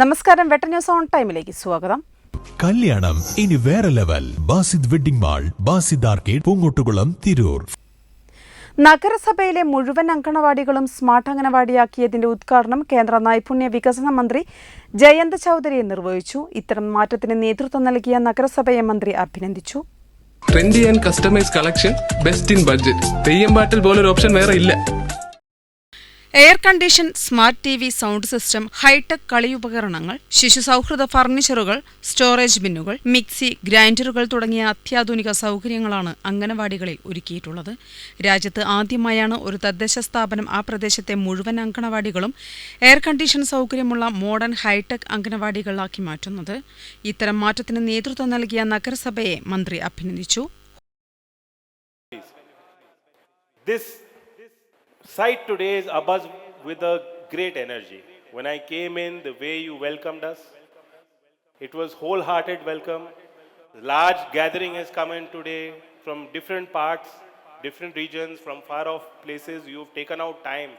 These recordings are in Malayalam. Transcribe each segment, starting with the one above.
നമസ്കാരം വെട്ട ന്യൂസ് ഓൺ ടൈമിലേക്ക് സ്വാഗതം. കല്യാണം ഇനി വേറെ level. Basid wedding mall Basid arcade Poongottukulam Tirur. നഗരസഭയിലെ മുഴുവൻ അങ്കണവാടികളും സ്മാർട്ട് അങ്കണവാടിയാക്കിയതിന്റെ ഉദ്ഘാടനം കേന്ദ്ര നൈപുണ്യ വികസന മന്ത്രി ജയന്ത് ചൌധരി നിർവഹിച്ചു ഇത്തരം മാറ്റത്തിന് നേതൃത്വം നൽകിയ നഗരസഭയെ മന്ത്രി അഭിനന്ദിച്ചു. Trendy and customise collection best in budget Theyyam പാട്ടിൽ പോലൊരു ഓപ്ഷൻ വേറെ ഇല്ല. Air condition smart T V sound system hitech കളിയുപകരണങ്ങൾ ശിശു സൗഹൃദ ഫർണിച്ചറുകൾ സ്റ്റോറേജ് ബിന്നുകൾ മിക്സി ഗ്രൈൻഡറുകൾ തുടങ്ങിയ അത്യാധുനിക സൗകര്യങ്ങളാണ് അംഗനവാടികളിൽ ഒരുക്കിയിട്ടുള്ളത്. രാജ്യത്ത് ആദ്യമായാണ് ഒരു തദ്ദേശ സ്ഥാപനം ആ പ്രദേശത്തെ മുഴുവൻ അംഗനവാടികളും എയർ കണ്ടീഷൻ സൗകര്യമുള്ള മോഡേൺ ഹൈടെക് അംഗനവാടികളാക്കി മാറ്റുന്നത്. ഇത്തരം മാറ്റത്തിന് നേതൃത്വം നൽകിയ നഗരസഭയെ മന്ത്രി അഭിനന്ദിച്ചു. Site today is abuzz with a great energy. When I came in, the way you welcomed us, it was wholehearted welcome. Large gathering has come in today from different parts, different regions, from far off places. You've taken out time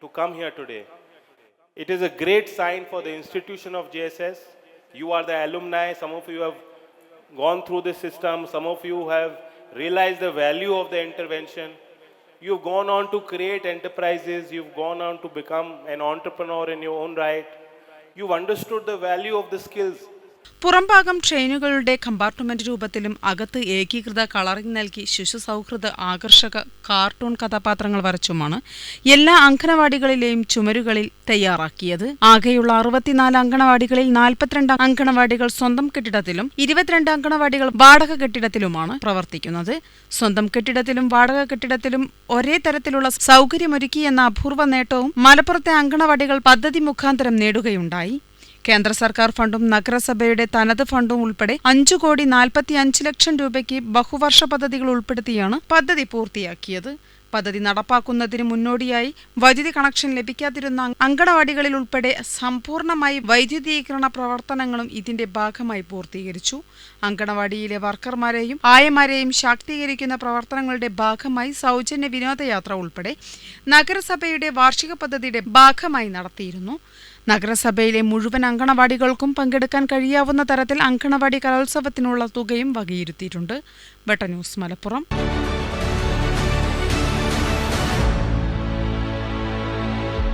to come here today. It is a great sign for the institution of JSS. You are the alumni. Some of you have gone through the system. Some of you have realized the value of the intervention. You've gone on to create enterprises. You've gone on to become an entrepreneur in your own right. You've understood the value of the skills. പുറംഭാഗം ട്രെയിനുകളുടെ കമ്പാർട്ട്മെന്റ് രൂപത്തിലും അകത്ത് ഏകീകൃത കളറിംഗ് നൽകി ശിശു സൗഹൃദ ആകർഷക കാർട്ടൂൺ കഥാപാത്രങ്ങൾ വരച്ചുമാണ് എല്ലാ അങ്കണവാടികളിലെയും ചുമരുകളിൽ തയ്യാറാക്കിയത്. ആകെയുള്ള അറുപത്തിനാല് അങ്കണവാടികളിൽ നാൽപ്പത്തിരണ്ട് അങ്കണവാടികൾ സ്വന്തം കെട്ടിടത്തിലും ഇരുപത്തിരണ്ട് അങ്കണവാടികൾ വാടക കെട്ടിടത്തിലുമാണ് പ്രവർത്തിക്കുന്നത്. സ്വന്തം കെട്ടിടത്തിലും വാടക കെട്ടിടത്തിലും ഒരേ തരത്തിലുള്ള സൗകര്യമൊരുക്കി എന്ന അപൂർവ നേട്ടവും മലപ്പുറത്തെ അങ്കണവാടികൾ പദ്ധതി മുഖാന്തരം നേടുകയുണ്ടായി. കേന്ദ്ര സർക്കാർ ഫണ്ടും നഗരസഭയുടെ തനത് ഫണ്ടും ഉൾപ്പെടെ അഞ്ചു കോടി നാൽപ്പത്തി അഞ്ച് ലക്ഷം രൂപയ്ക്ക് ബഹുവർഷ പദ്ധതികൾ ഉൾപ്പെടുത്തിയാണ് പദ്ധതി പൂർത്തിയാക്കിയത്. പദ്ധതി നടപ്പാക്കുന്നതിന് മുന്നോടിയായി വൈദ്യുതി കണക്ഷൻ ലഭിക്കാതിരുന്ന അങ്കണവാടികളിൽ ഉൾപ്പെടെ സമ്പൂർണമായി വൈദ്യുതീകരണ പ്രവർത്തനങ്ങളും ഇതിന്റെ ഭാഗമായി പൂർത്തീകരിച്ചു. അങ്കണവാടിയിലെ വർക്കർമാരെയും ആയമാരെയും ശാക്തീകരിക്കുന്ന പ്രവർത്തനങ്ങളുടെ ഭാഗമായി സൗജന്യ വിനോദയാത്ര ഉൾപ്പെടെ നഗരസഭയുടെ വാർഷിക പദ്ധതിയുടെ ഭാഗമായി നടത്തിയിരുന്നു. നഗരസഭയിലെ മുഴുവൻ അങ്കണവാടികൾക്കും പങ്കെടുക്കാൻ കഴിയാവുന്ന തരത്തിൽ അങ്കണവാടി കലോത്സവത്തിനുള്ള തുകയും വകയിരുത്തിയിട്ടുണ്ട്. വെട്ട ന്യൂസ് മലപ്പുറം.